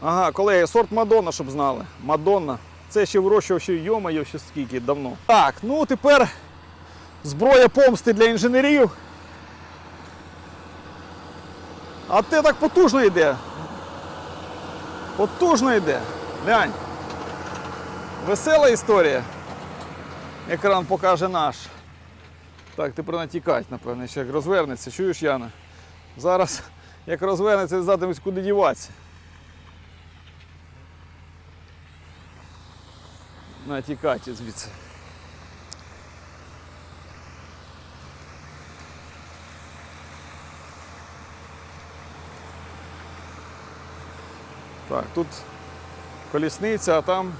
Ага, колеги, сорт Мадонна, щоб знали. Мадонна. Це ще вирощував ще йома, ще скільки давно. Так, ну тепер зброя помсти для інженерів. А те так потужно йде. Потужно йде. Глянь. Весела історія. Екран покаже наш. Так, тепер натікать, напевно, ще як розвернеться. Чуєш, Яна? Зараз, як розвернеться, задимось, куди діватися. Натікати звідси. Так, тут колісниця, а там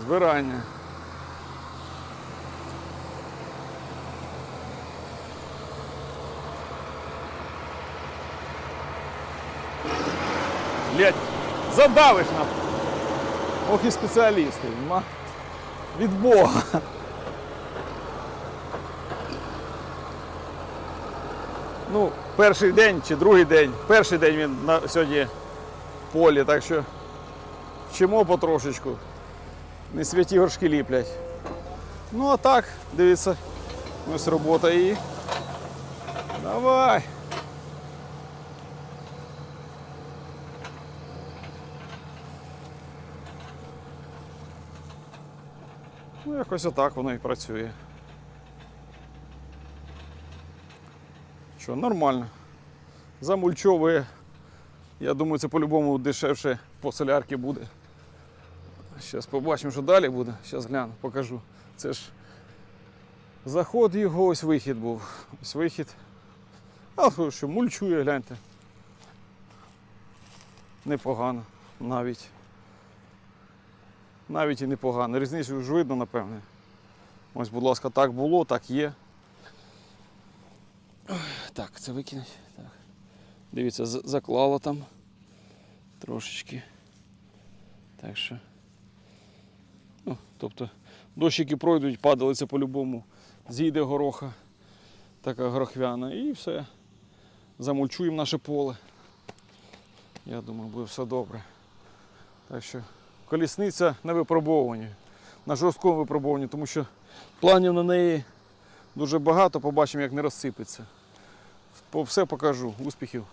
збирання. Блять, задавиш на. Ох і спеціалісти. Від Бога. Ну, перший день чи другий день. Перший день він на сьогодні в полі, так що вчимо потрошечку. Не святі горшки ліплять. Ну а так, дивіться, ось робота і. Давай. Ну, якось отак воно і працює. Що, нормально. Замульчовує. Я думаю, це по-любому дешевше по солярки буде. Зараз побачимо, що далі буде. Зараз гляну, покажу. Це ж заход його, ось вихід був. Ось вихід. А що мульчує, гляньте. Непогано навіть. Навіть і непогано. Різницю ж видно, напевне. Ось, будь ласка, так було, так є. Так, це викинуть. Так. Дивіться, заклало там трошечки. Так що. Ну, тобто дощики пройдуть, падалиця по-любому, зійде гороха, така горохвяна, і все. Замульчуємо наше поле. Я думаю, буде все добре. Так що колісниця на випробовуванні, на жорсткому випробуванні, тому що планів на неї дуже багато, побачимо, як не розсипеться. Все покажу. Успіхів!